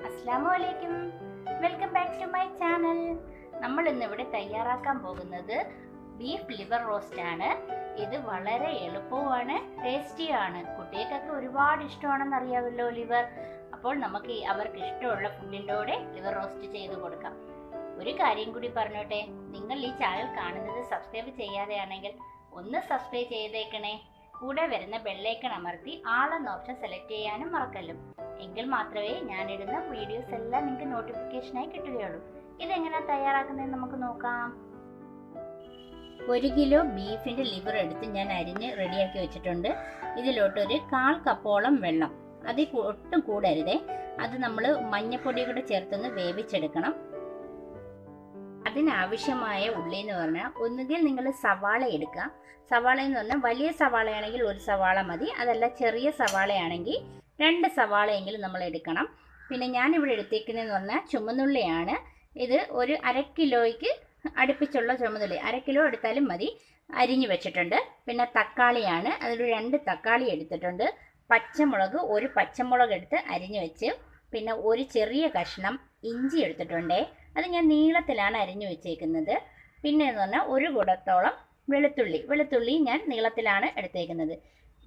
അസ്സാം വലൈക്കും welcome back to my channel. നമ്മൾ ഇന്ന് ഇവിടെ തയ്യാറാക്കാൻ പോകുന്നത് ബീഫ് ലിവർ റോസ്റ്റ് ആണ്. ഇത് വളരെ എളുപ്പവുമാണ് ടേസ്റ്റിയാണ്. കുട്ടികൾക്കൊക്കെ ഒരുപാട് ഇഷ്ടമാണെന്ന് അറിയാമല്ലോ ലിവർ. അപ്പോൾ നമുക്ക് അവർക്ക് ഇഷ്ടമുള്ള ഫുഡിന്റെ കൂടെ ലിവർ റോസ്റ്റ് ചെയ്ത് കൊടുക്കാം. ഒരു കാര്യം കൂടി പറഞ്ഞോട്ടെ നിങ്ങൾ ഈ ചാനൽ കാണുന്നത് സബ്സ്ക്രൈബ് ചെയ്യാതെയാണെങ്കിൽ ഒന്ന് സബ്സ്ക്രൈബ് ചെയ്തേക്കണേ. കൂടെ വരുന്ന ബെല്ലൈക്കൺ അമർത്തി ആളെന്ന ഓപ്ഷൻ സെലക്ട് ചെയ്യാനും മറക്കല്ലും. എങ്കിൽ മാത്രമേ ഞാനിടുന്ന വീഡിയോസ് എല്ലാം നിങ്ങൾക്ക് നോട്ടിഫിക്കേഷനായി കിട്ടുകയുള്ളൂ. ഇതെങ്ങനെ തയ്യാറാക്കുന്നതെന്ന് നമുക്ക് നോക്കാം. ഒരു കിലോ ബീഫിന്റെ ലിവർ എടുത്ത് ഞാൻ അരിഞ്ഞ് റെഡിയാക്കി വെച്ചിട്ടുണ്ട്. ഇതിലോട്ടൊരു കാൽ കപ്പോളം വെള്ളം. അതിൽ ഒട്ടും കൂടരുതേ. അത് നമ്മൾ മഞ്ഞപ്പൊടി കൂടെ ചേർത്തൊന്ന് വേവിച്ചെടുക്കണം. അതിനാവശ്യമായ ഉള്ളി എന്ന് പറഞ്ഞാൽ ഒന്നുകിൽ നിങ്ങൾ സവാള എടുക്കുക. സവാള എന്ന് പറഞ്ഞാൽ വലിയ സവാളയാണെങ്കിൽ ഒരു സവാള മതി. അതല്ല ചെറിയ സവാളയാണെങ്കിൽ രണ്ട് സവാളയെങ്കിലും നമ്മൾ എടുക്കണം. പിന്നെ ഞാനിവിടെ എടുത്തേക്കുന്നതെന്ന് പറഞ്ഞാൽ ചുമന്നുള്ളിയാണ്. ഇത് ഒരു അര കിലോയ്ക്ക് അടുപ്പിച്ചുള്ള ചുമന്നുള്ളി. അര കിലോ എടുത്താലും മതി. അരിഞ്ഞു വെച്ചിട്ടുണ്ട്. പിന്നെ തക്കാളിയാണ്. അതിലൊരു രണ്ട് തക്കാളി എടുത്തിട്ടുണ്ട്. പച്ചമുളക് ഒരു പച്ചമുളക് എടുത്ത് അരിഞ്ഞു വെച്ച്. പിന്നെ ഒരു ചെറിയ കഷ്ണം ഇഞ്ചി എടുത്തിട്ടുണ്ടേ. അത് ഞാൻ നീളത്തിലാണ് അരിഞ്ഞു വെച്ചേക്കുന്നത്. പിന്നെ എന്ന് പറഞ്ഞാൽ ഒരു കുടത്തോളം വെളുത്തുള്ളി. വെളുത്തുള്ളി ഞാൻ നീളത്തിലാണ് എടുത്തേക്കുന്നത്.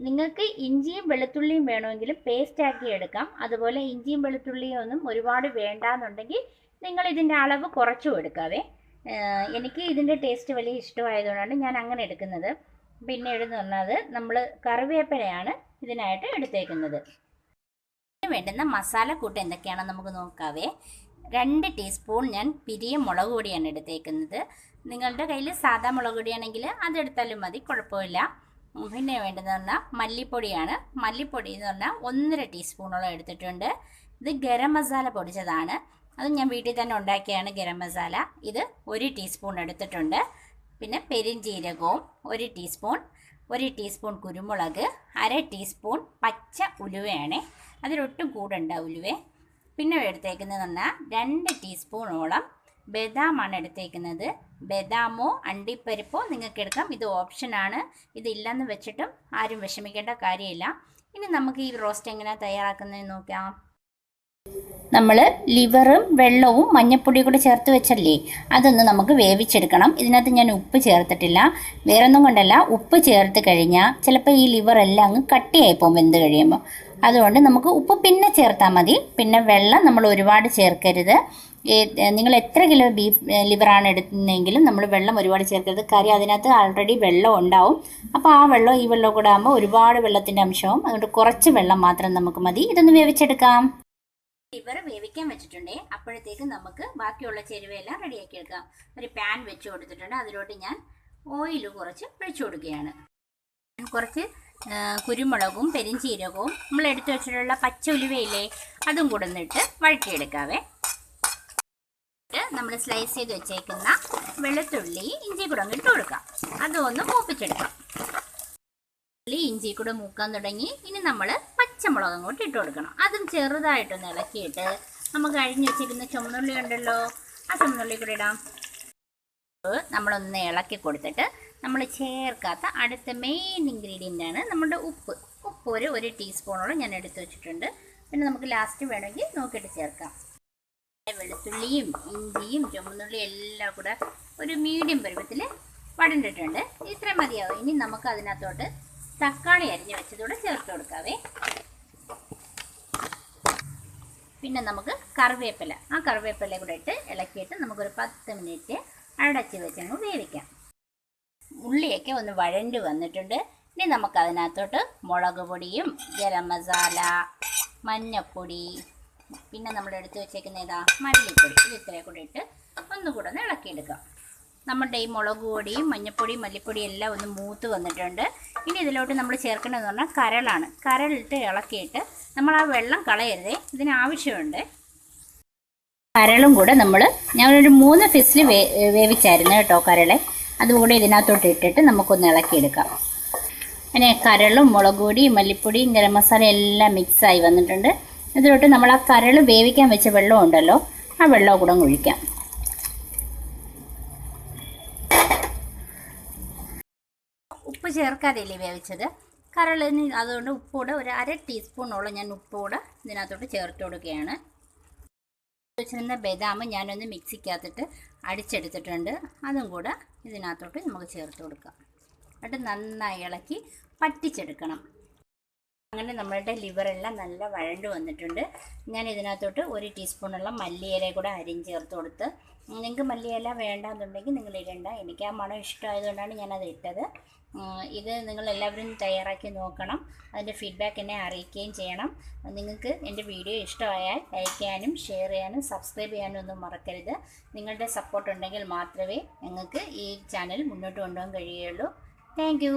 നിങ്ങൾക്ക് ഇഞ്ചിയും വെളുത്തുള്ളിയും വേണമെങ്കിലും പേസ്റ്റ് ആക്കി എടുക്കാം. അതുപോലെ ഇഞ്ചിയും വെളുത്തുള്ളിയും ഒന്നും ഒരുപാട് വേണ്ടാന്നുണ്ടെങ്കിൽ നിങ്ങൾ ഇതിന്റെ അളവ് കുറച്ചും എടുക്കാവേ എനിക്ക് ഇതിന്റെ ടേസ്റ്റ് വലിയ ഇഷ്ടമായതുകൊണ്ടാണ് ഞാൻ അങ്ങനെ എടുക്കുന്നത്. പിന്നെ എന്ന് പറഞ്ഞത് നമ്മൾ കറിവേപ്പിലയാണ് ഇതിനായിട്ട് എടുത്തേക്കുന്നത്. വേണ്ടുന്ന മസാല കൂട്ട് എന്തൊക്കെയാണെന്ന് നമുക്ക് നോക്കാവേ. രണ്ട് ടീസ്പൂൺ ഞാൻ പിരിയ മുളക് പൊടിയാണ് എടുത്തേക്കുന്നത്. നിങ്ങളുടെ കയ്യിൽ സാധാ മുളക് പൊടിയാണെങ്കിൽ അതെടുത്താലും മതി കുഴപ്പമില്ല. പിന്നെ വേണ്ടതെന്ന് പറഞ്ഞാൽ മല്ലിപ്പൊടിയാണ്. മല്ലിപ്പൊടി എന്ന് പറഞ്ഞാൽ ഒന്നര ടീസ്പൂണോളം എടുത്തിട്ടുണ്ട്. ഇത് ഗരം മസാല പൊടിച്ചതാണ്. അത് ഞാൻ വീട്ടിൽ തന്നെ ഉണ്ടാക്കിയാണ് ഗരം മസാല. ഇത് ഒരു ടീസ്പൂൺ എടുത്തിട്ടുണ്ട്. പിന്നെ പെരിഞ്ജീരകവും ഒരു ടീസ്പൂൺ ഒരു ടീസ്പൂൺ കുരുമുളക് അര ടീസ്പൂൺ പച്ച ഉലുവയാണ്. അതിലൊട്ടും കൂടണ്ട ഉലുവേ. പിന്നെ എടുത്തേക്കുന്നത് പറഞ്ഞാൽ രണ്ട് ടീസ്പൂണോളം ബദാമാണ് എടുത്തേക്കുന്നത്. ബദാമോ അണ്ടിപ്പരിപ്പോ നിങ്ങൾക്ക് എടുക്കാം. ഇത് ഓപ്ഷനാണ് ഇതില്ലെന്ന് വെച്ചിട്ടും ആരും വിഷമിക്കേണ്ട കാര്യമില്ല. ഇനി നമുക്ക് ഈ റോസ്റ്റ് എങ്ങനെ തയ്യാറാക്കുന്നതെന്ന് നോക്കാം. നമ്മൾ ലിവറും വെള്ളവും മഞ്ഞപ്പൊടി കൂടി ചേർത്ത് വെച്ചല്ലേ? അതൊന്ന് നമുക്ക് വേവിച്ചെടുക്കണം. ഇതിനകത്ത് ഞാൻ ഉപ്പ് ചേർത്തിട്ടില്ല. വേറൊന്നും കൊണ്ടല്ല ഉപ്പ് ചേർത്ത് കഴിഞ്ഞാൽ ചിലപ്പോൾ ഈ ലിവർ എല്ലാം അങ്ങ് കട്ടിയായി പോകും വെന്ത് കഴിയുമ്പോൾ അതുകൊണ്ട് നമുക്ക് ഉപ്പ് പിന്നെ ചേർത്താൽ മതി. പിന്നെ വെള്ളം നമ്മൾ ഒരുപാട് ചേർക്കരുത്. നിങ്ങൾ എത്ര കിലോ ബീഫ് ലിവറാണ് എടുക്കുന്നതെങ്കിലും നമ്മൾ വെള്ളം ഒരുപാട് ചേർക്കരുത്. കാര്യം അതിനകത്ത് ആൾറെഡി വെള്ളം ഉണ്ടാവും. അപ്പോൾ ആ വെള്ളം ഈ വെള്ളം കൂടെ ആകുമ്പോൾ ഒരുപാട് വെള്ളത്തിന്റെ അംശവും അതുകൊണ്ട് കുറച്ച് വെള്ളം മാത്രം നമുക്ക് മതി. ഇതൊന്ന് വേവിച്ചെടുക്കാം. ലിവർ വേവിക്കാൻ വെച്ചിട്ടുണ്ടേ. അപ്പോഴത്തേക്ക് നമുക്ക് ബാക്കിയുള്ള ചേരുവയെല്ലാം റെഡിയാക്കി എടുക്കാം. ഒരു പാൻ വെച്ച് കൊടുത്തിട്ടുണ്ട്. അതിലോട്ട് ഞാൻ ഓയിൽ കുറച്ച് ഒഴിച്ചു കൊടുക്കുകയാണ്. കുറച്ച് കുരുമുളകും പെരിഞ്ചീരകവും നമ്മൾ എടുത്തു വെച്ചിട്ടുള്ള പച്ച ഉലുവയില്ലേ അതും കൂടെ നിന്നിട്ട് വഴറ്റിയെടുക്കാവേ. നമ്മൾ സ്ലൈസ് ചെയ്ത് വെച്ചേക്കുന്ന വെളുത്തുള്ളി ഇഞ്ചി കൂടെ ഇട്ട് കൊടുക്കാം. അതൊന്ന് മൂപ്പിച്ചെടുക്കാം. ഉള്ളി ഇഞ്ചി കൂടെ മൂക്കാൻ തുടങ്ങി. ഇനി നമ്മൾ പച്ചമുളക് അങ്ങോട്ട് ഇട്ട് കൊടുക്കണം. അതും ചെറുതായിട്ടൊന്ന് ഇളക്കിയിട്ട് നമുക്ക് അഴിഞ്ഞു വെച്ചിരിക്കുന്ന ചുമന്നുള്ളി ഉണ്ടല്ലോ ആ ചുമന്നുള്ളി കൂടെ ഇടാം. നമ്മളൊന്ന് ഇളക്കി കൊടുത്തിട്ട് നമ്മൾ ചേർക്കാത്ത അടുത്ത മെയിൻ ഇൻഗ്രീഡിയന്റ് ആണ് നമ്മുടെ ഉപ്പ്. ഉപ്പ് ഒരു ഒരു ടീസ്പൂണോളം ഞാൻ എടുത്തു വെച്ചിട്ടുണ്ട്. പിന്നെ നമുക്ക് ലാസ്റ്റ് വേണമെങ്കിൽ നോക്കിയിട്ട് ചേർക്കാം. വെളുത്തുള്ളിയും ഇഞ്ചിയും ചുമന്നുള്ളിയും എല്ലാം കൂടെ ഒരു മീഡിയം പരുവത്തിൽ വടണ്ടിട്ടുണ്ട് ഇത്രയും മതിയാവും. ഇനി നമുക്ക് അതിനകത്തോട്ട് തക്കാളി അരിഞ്ഞ് വെച്ചതൂടെ ചേർത്ത് കൊടുക്കാവേ. പിന്നെ നമുക്ക് കറിവേപ്പില. ആ കറിവേപ്പില കൂടെ ഇട്ട് ഇളക്കിയിട്ട് നമുക്കൊരു പത്ത് മിനിറ്റ് അടച്ച് വെച്ചങ്ങ് വേവിക്കാം. ഉള്ളിയൊക്കെ ഒന്ന് വഴണ്ട് വന്നിട്ടുണ്ട്. ഇനി നമുക്ക് അതിനകത്തോട്ട് മുളക് പൊടിയും ഗരം മസാല മഞ്ഞപ്പൊടി പിന്നെ നമ്മൾ എടുത്ത് വെച്ചേക്കുന്ന ഇതാ മല്ലിപ്പൊടി. ഇത് ഇത്രയും കൂടെ ഇട്ട് ഒന്നുകൂടെ ഒന്ന് ഇളക്കിയെടുക്കാം. നമ്മുടെ ഈ മുളക് പൊടിയും മഞ്ഞപ്പൊടിയും മല്ലിപ്പൊടിയും എല്ലാം ഒന്ന് മൂത്ത് വന്നിട്ടുണ്ട്. ഇനി ഇതിലോട്ട് നമ്മൾ ചേർക്കേണ്ടതെന്ന് പറഞ്ഞാൽ കരളാണ്. കരളിട്ട് ഇളക്കിയിട്ട് നമ്മൾ ആ വെള്ളം കളയരുതേ ഇതിന് ആവശ്യമുണ്ട്. കരളും കൂടെ നമ്മൾ ഞാനൊരു മൂന്ന് ഫിസിൽ വേ വേവിച്ചായിരുന്നു കേട്ടോ കരളെ. അതുകൂടെ ഇതിനകത്തോട്ട് ഇട്ടിട്ട് നമുക്കൊന്ന് ഇളക്കിയെടുക്കാം. പിന്നെ കരളും മുളക് പൊടിയും മല്ലിപ്പൊടിയും ഗരം മസാല എല്ലാം മിക്സായി വന്നിട്ടുണ്ട്. ഇതിലോട്ട് നമ്മൾ ആ കരൾ വേവിക്കാൻ വെച്ച വെള്ളം ഉണ്ടല്ലോ ആ വെള്ളം കൂടെ ഒഴിക്കാം ഉപ്പ് ചേർക്കാതെയല്ലേ വേവിച്ചത്? കരളിന് അതുകൊണ്ട് ഉപ്പൂടെ ഒരു അര ടീസ്പൂണോളം ഞാൻ ഉപ്പൂടെ ഇതിനകത്തോട്ട് ചേർത്ത് കൊടുക്കുകയാണ്. വെച്ചിരുന്ന ബദാം ഞാനൊന്ന് മിക്സിക്കകത്തിട്ട് അടിച്ചെടുത്തിട്ടുണ്ട്. അതും കൂടെ ഇതിനകത്തോട്ട് നമുക്ക് ചേർത്ത് കൊടുക്കാം. എന്നിട്ട് നന്നായി ഇളക്കി പറ്റിച്ചെടുക്കണം അങ്ങനെ നമ്മളുടെ ലിവറെല്ലാം നല്ല വഴണ്ട് വന്നിട്ടുണ്ട്. ഞാൻ ഇതിനകത്തോട്ട് ഒരു ടീസ്പൂണുള്ള മല്ലിയില കൂടെ അരിഞ്ഞ് ചേർത്ത് കൊടുത്ത് നിങ്ങൾക്ക് മല്ലിയില വേണ്ടെന്നുണ്ടെങ്കിൽ നിങ്ങൾ ഇടണ്ട. എനിക്ക് ആ മണം ഇഷ്ടമായതുകൊണ്ടാണ് ഞാനത് ഇട്ടത്. ഇത് നിങ്ങൾ എല്ലാവരും തയ്യാറാക്കി നോക്കണം. അതിന്റെ ഫീഡ്ബാക്ക് എന്നെ അറിയിക്കുകയും ചെയ്യണം. നിങ്ങൾക്ക് എന്റെ വീഡിയോ ഇഷ്ടമായാൽ ലൈക്ക് ചെയ്യാനും ഷെയർ ചെയ്യാനും സബ്സ്ക്രൈബ് ചെയ്യാനും ഒന്നും മറക്കരുത്. നിങ്ങളുടെ സപ്പോർട്ട് ഉണ്ടെങ്കിൽ മാത്രമേ ഞങ്ങൾക്ക് ഈ ചാനൽ മുന്നോട്ട് കൊണ്ടുപോകാൻ കഴിയുകയുള്ളൂ. താങ്ക്